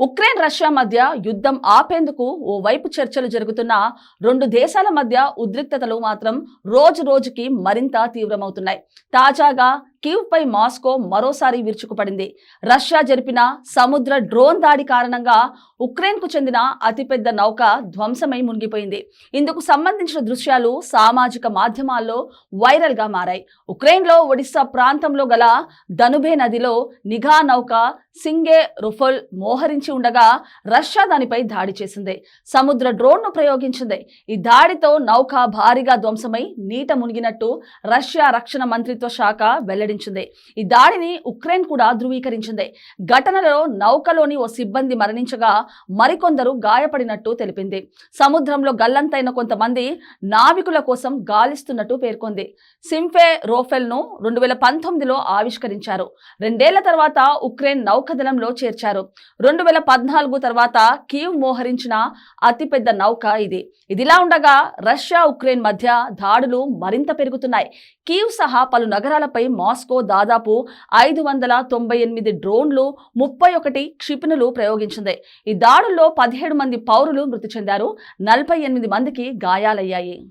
Ukraine Russia మధ్య యుద్ధం ఆపేందుకు ఓ వైపు చర్చలు జరుగుతున్న రెండు దేశాల మధ్య ఉద్రిక్తతలు మాత్రం రోజు రోజుకి మరింత తీవ్రమవుతున్నాయి. తాజాగా కీవ్పై మాస్కో మరోసారి విరుచుకుపడింది. రష్యా జరిపిన సముద్ర డ్రోన్ దాడి కారణంగా ఉక్రెయిన్కు చెందిన అతిపెద్ద నౌక ధ్వంసమై మునిగిపోయింది. ఇందుకు సంబంధించిన దృశ్యాలు సామాజిక మాధ్యమాల్లో వైరల్గా మారాయి. ఉక్రెయిన్లో ప్రాంతంలో గల ధనుబే నదిలో నిఘా నౌక సింగే రుఫల్ మోహరించి ఉండగా రష్యా దానిపై దాడి చేసింది. సముద్ర డ్రోన్ను ప్రయోగించింది. ఈ దాడితో నౌక భారీగా ధ్వంసమై నీట మునిగినట్టు రష్యా రక్షణ మంత్రిత్వ శాఖ వెల్లడించింది. ఈ దాడిని ఉక్రెయిన్ కూడా ధృవీకరించింది. ఘటనలో నౌకలోని ఓ సిబ్బంది మరణించగా మరికొందరు గాయపడినట్టు తెలిపింది. సముద్రంలో గల్లంతైన కొంతమంది నావికుల కోసం గాలిస్తున్నట్టు పేర్కొంది. సింఫే రోఫెల్ను రెండు వేల పంతొమ్మిదిలో ఆవిష్కరించారు. రెండేళ్ళ తర్వాత ఉక్రెయిన్ నౌకదళంలో చేర్చారు. రెండు వేల పద్నాలుగు తర్వాత కీవ్ మోహరించిన అతిపెద్ద నౌక ఇది. ఇదిలా ఉండగా రష్యా ఉక్రెయిన్ మధ్య దాడులు మరింత పెరుగుతున్నాయి. కీవ్ సహా పలు నగరాలపై మాస్కో దాదాపు ఐదు వందల తొంభై ఎనిమిది డ్రోన్లు ముప్పై ఒకటి క్షిపణులు ప్రయోగించింది. ఈ దాడుల్లో పదిహేడు మంది పౌరులు మృతి చెందారు నలభై ఎనిమిది మందికి గాయాలయ్యాయి.